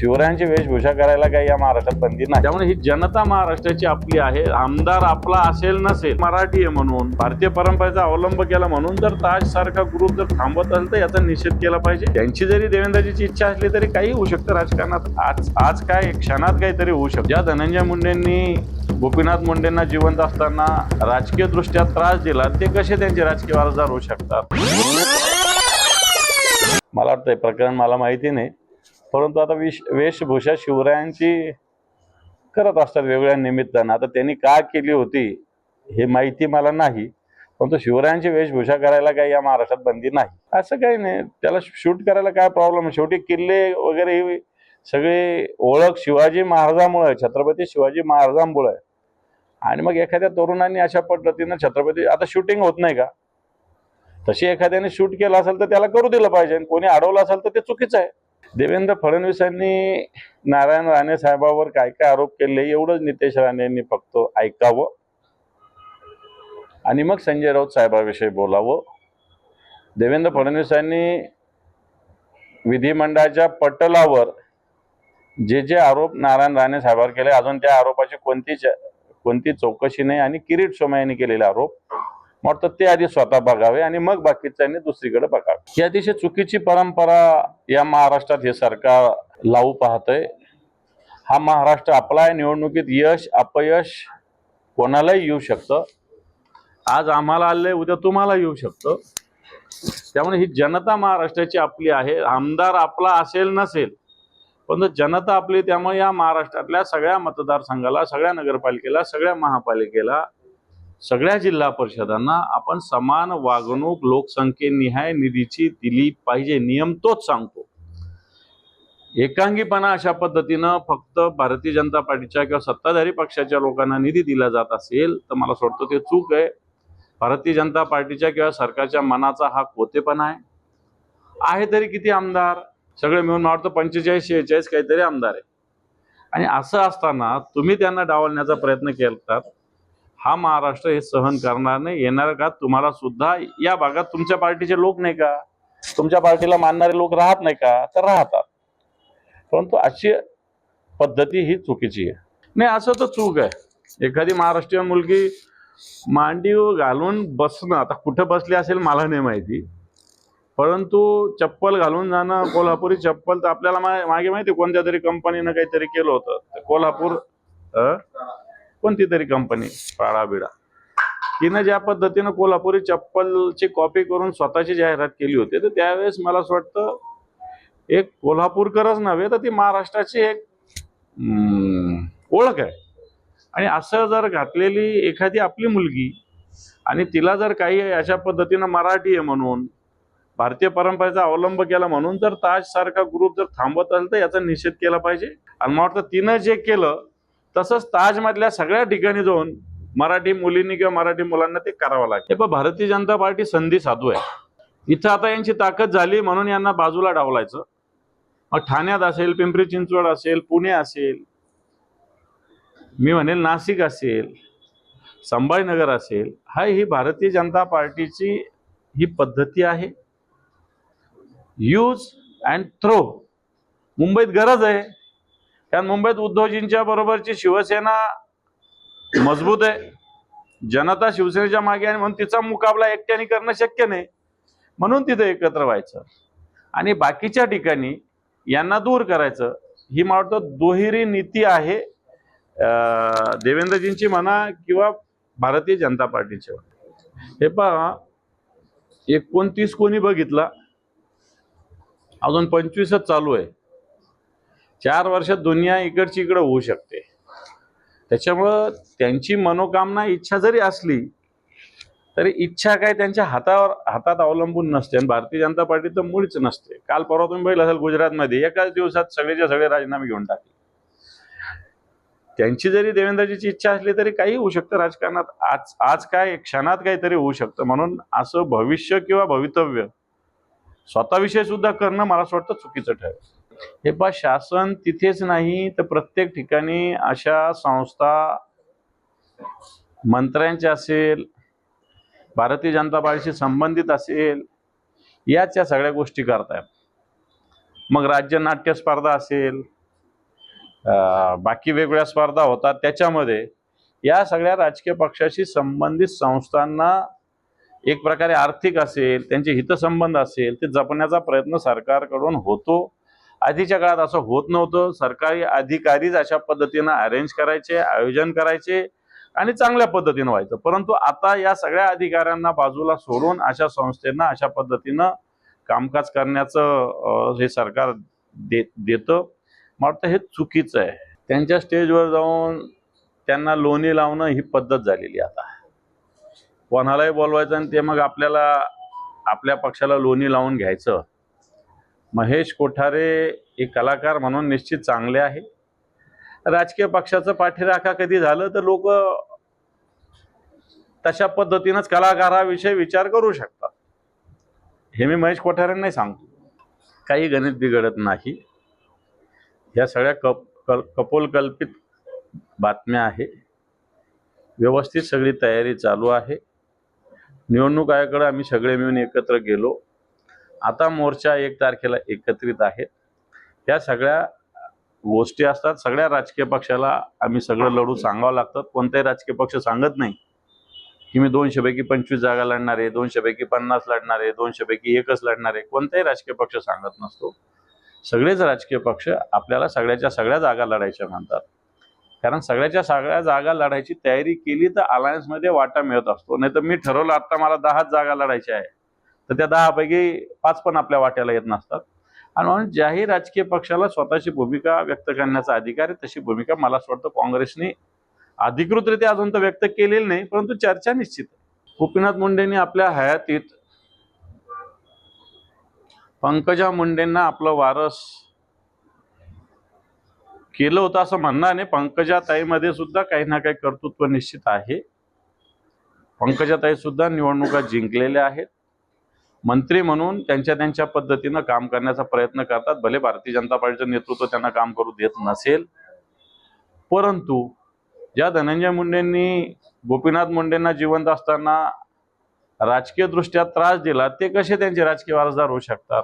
शिवरायांची वेशभूषा करायला काही या महाराष्ट्रात बंदी नाही. त्यामुळे ही जनता महाराष्ट्राची आपली आहे. आमदार आपला असेल नसेल मराठी आहे म्हणून भारतीय परंपरेचा अवलंब केला म्हणून जर ताज सारखा ग्रुप जर थांबत असेल तर याचा निषेध केला पाहिजे. त्यांची जरी देवेंद्रजीची इच्छा असली तरी काही होऊ शकतं राजकारणात. आज आज काय क्षणात काहीतरी होऊ शकतं. ज्या धनंजय मुंडेंनी गोपीनाथ मुंडेंना जिवंत असताना राजकीय दृष्ट्या त्रास दिला ते कसे त्यांचे राजकीय वारसदार होऊ शकतात? मला वाटतं प्रकरण मला माहिती नाही. परंतु आता विश वेशभूषा शिवरायांची करत असतात वेगवेगळ्या निमित्तानं. आता त्यांनी का केली होती हे माहिती मला नाही परंतु शिवरायांची वेशभूषा करायला काही या महाराष्ट्रात बंदी नाही. असं काही नाही. त्याला शूट करायला काय प्रॉब्लेम शेवटी किल्ले वगैरे ही सगळी ओळख शिवाजी महाराजांमुळे छत्रपती शिवाजी महाराजांमुळे. आणि मग एखाद्या तरुणांनी अशा पद्धतीनं छत्रपती आता शूटिंग होत नाही का? तशी एखाद्याने शूट केलं असेल तर त्याला करू दिलं पाहिजे. आणि कोणी अडवलं असेल तर ते चुकीचं आहे. देवेंद्र फडणवीसांनी नारायण राणे साहेबावर काय काय आरोप केले एवढंच नितेश राणेंनी फक्त ऐकावं. आणि मग संजय राऊत साहेबाविषयी बोलावं. देवेंद्र फडणवीसांनी विधिमंडळाच्या पटलावर जे जे आरोप नारायण राणे साहेबावर केले अजून त्या आरोपाची कोणतीच कोणती चौकशी नाही आणि किरीट सोमा केलेले आरोप. वाटतं ते आधी स्वतः बघावे आणि मग बाकीच्यांनी दुसरीकडे बघावे. ही अतिशय चुकीची परंपरा या महाराष्ट्रात हे सरकार लावू पाहतंय. हा महाराष्ट्र आपला आहे निवडणुकीत यश अपयश कोणालाही येऊ शकतं. आज आम्हाला आलंय उद्या तुम्हाला येऊ शकतं. त्यामुळे ही जनता महाराष्ट्राची आपली आहे. आमदार आपला असेल नसेल पण जनता आपली त्यामुळे या महाराष्ट्रातल्या सगळ्या मतदारसंघाला सगळ्या नगरपालिकेला सगळ्या महापालिकेला सगळ्या जिल्हा परिषदांना आपण समान वागणूक लोकसंख्येनिहाय निधीची दिली पाहिजे नियम तोच सांगतो. एकांगीपणा अशा पद्धतीनं फक्त भारतीय जनता पार्टीच्या किंवा सत्ताधारी पक्षाच्या लोकांना निधी दिला जात असेल तर मला सोडतो वाटतं ते चूक आहे. भारतीय जनता पार्टीच्या किंवा सरकारच्या मनाचा हा कोतेपणा आहे. आहे तरी किती आमदार? सगळे मिळून मला वाटतं पंचेचाळीस शेहेचाळीस काहीतरी आमदार आहे. आणि असं असताना तुम्ही त्यांना डावलण्याचा प्रयत्न केलात हा महाराष्ट्र हे सहन करणार नाही. येणार का? तुम्हाला सुद्धा या भागात तुमच्या पार्टीचे लोक नाही का? तुमच्या पार्टीला मानणारे लोक राहत नाही का? तर राहतात. परंतु अशी पद्धती ही चुकीची आहे. नाही असं तर चूक आहे. एखादी महाराष्ट्रीयन मुलगी मांडीव घालून बसणं आता कुठं बसली असेल मला नाही माहिती. परंतु चप्पल घालून जाणं कोल्हापुरी चप्पल तर आपल्याला मागे माहिती कोणत्या तरी कंपनीनं काहीतरी केलं होतं. तर कोल्हापूर कोणती तरी कंपनी पाळाबिडा तिनं ज्या पद्धतीनं कोल्हापुरी चप्पलची कॉपी करून स्वतःची जाहिरात केली होती तर त्यावेळेस मला असं वाटतं एक कोल्हापूरकरच नव्हे तर ती महाराष्ट्राची एक ओळख आहे. आणि असं जर घातलेली एखादी आपली मुलगी आणि तिला जर काही अशा पद्धतीनं मराठी आहे म्हणून भारतीय परंपरेचा अवलंब केला म्हणून जर ताज सारखा ग्रुप जर थांबत असेल तर याचा निषेध केला पाहिजे. आणि मला वाटतं तिनं जे केलं तसंच ताजमधल्या सगळ्या ठिकाणी जाऊन मराठी मुलींनी किंवा मराठी मुलांना ते करावं लागेल. हे पण भारतीय जनता पार्टी संधी साधू आहे. इथं आता यांची ताकद झाली म्हणून यांना बाजूला डावलायचं. मग ठाण्यात असेल पिंपरी चिंचवड असेल पुणे असेल मी म्हणेल नाशिक असेल संभाजीनगर असेल हा ही भारतीय जनता पार्टीची ही पद्धती आहे. यूज अँड थ्रो मुंबईत गरज आहे. कारण मुंबईत उद्धवजींच्या बरोबरची शिवसेना मजबूत आहे. जनता शिवसेनेच्या मागे आणि म्हणून तिचा मुकाबला एकट्याने करणं शक्य नाही. म्हणून तिथं एकत्र व्हायचं. आणि बाकीच्या ठिकाणी यांना दूर करायचं. ही मला वाटतं दुहेरी नीती आहे. देवेंद्रजींची म्हणा किंवा भारतीय जनता पार्टीची हे पहा एकोणतीस कोणी बघितला. अजून पंचवीसच चालू आहे. चार वर्षात दुनिया इकडची इकडं होऊ शकते. त्याच्यामुळं त्यांची मनोकामना इच्छा जरी असली तरी इच्छा काय त्यांच्या हातावर हातात अवलंबून नसते आणि भारतीय जनता पार्टी तर मुळीच नसते. काल परवा तुम्ही बघितलं असेल गुजरातमध्ये एकाच दिवसात सगळेच्या सगळे राजीनामे घेऊन टाकले. त्यांची जरी देवेंद्रजीची इच्छा असली तरी काही होऊ शकतं राजकारणात. आज आज काय क्षणात काहीतरी होऊ शकतं. म्हणून असं भविष्य किंवा भवितव्य स्वतःविषयी सुद्धा करणं मला असं वाटतं चुकीचं ठरेल. हे पा शासन तिथेच नाही तर प्रत्येक ठिकाणी अशा संस्था मंत्र्यांच्या असेल भारतीय जनता पार्टीशी संबंधित असेल याच या सगळ्या गोष्टी करतायत. मग राज्य नाट्य स्पर्धा असेल बाकी वेगवेगळ्या स्पर्धा होतात त्याच्यामध्ये या सगळ्या राजकीय पक्षाशी संबंधित संस्थांना एक प्रकारे आर्थिक असेल त्यांचे हितसंबंध असेल ते जपण्याचा प्रयत्न सरकारकडून होतो. आधीच्या काळात असं होत नव्हतं. सरकारी अधिकारीच अशा पद्धतीनं अरेंज करायचे आयोजन करायचे आणि चांगल्या पद्धतीनं व्हायचं. परंतु आता या सगळ्या अधिकाऱ्यांना बाजूला सोडून अशा संस्थेना अशा पद्धतीनं कामकाज करण्याचं हे सरकार दे देतं. मला वाटतं हे चुकीचं आहे. त्यांच्या स्टेजवर जाऊन त्यांना लोणी लावणं ही पद्धत झालेली आहे आता. कोणालाही बोलवायचं आणि ते मग आपल्याला आपल्या पक्षाला लोणी लावून घ्यायचं. महेश कोठारे हे कलाकार म्हणून निश्चित चांगले आहे. राजकीय पक्षाचं पाठीराखा कधी झालं तर लोक तशा पद्धतीनंच कलाकाराविषयी विचार करू शकतात. हे मी महेश कोठारेंनाही सांगतो. काही गणित बिघडत नाही. या सगळ्या कप कल कपोलकल्पित बातम्या आहे. व्यवस्थित सगळी तयारी चालू आहे. निवडणूक आयोगाकडे आम्ही सगळे मिळून एकत्र गेलो. आता मोर्चा एक तारखेला एकत्रित आहेत या सगळ्या गोष्टी असतात. सगळ्या राजकीय पक्षाला आम्ही सगळं लढू सांगावं लागतात कोणताही राजकीय पक्ष सांगत नाही की मी दोनशे पैकी पंचवीस जागा लढणार आहे दोनशे पैकी पन्नास लढणार आहे दोनशे पैकी एकच लढणार आहे. कोणताही राजकीय पक्ष सांगत नसतो. सगळेच राजकीय पक्ष आपल्याला सगळ्याच्या सगळ्या जागा लढायच्या म्हणतात. कारण सगळ्याच्या सगळ्या जागा लढायची तयारी केली तर अलायन्समध्ये वाटा मिळत असतो. नाही तर मी ठरवलं आता मला दहाच जागा लढायच्या आहे तर त्या दहापैकी पाच पण आपल्या वाट्याला येत नसतात. आणि म्हणून ज्याही राजकीय पक्षाला स्वतःची भूमिका व्यक्त करण्याचा अधिकार आहे तशी भूमिका मला असं वाटतं काँग्रेसने अधिकृतरित्या अजून तर व्यक्त केलेली नाही परंतु चर्चा निश्चित गोपीनाथ मुंडेंनी आपल्या हयातीत पंकजा मुंडेंना आपलं वारस केलं होतं असं म्हणणं नाही पंकजाताईमध्ये सुद्धा काही ना काही कर्तृत्व निश्चित आहे. पंकजाताई सुद्धा निवडणुका जिंकलेल्या आहेत. मंत्री म्हणून त्यांच्या त्यांच्या पद्धतीनं काम करण्याचा प्रयत्न करतात. भले भारतीय जनता पार्टीचं नेतृत्व त्यांना काम करू देत नसेल परंतु ज्या धनंजय मुंडेंनी गोपीनाथ मुंडेंना जिवंत असताना राजकीय दृष्ट्या त्रास दिला ते कसे त्यांचे राजकीय वारसदार होऊ शकतात?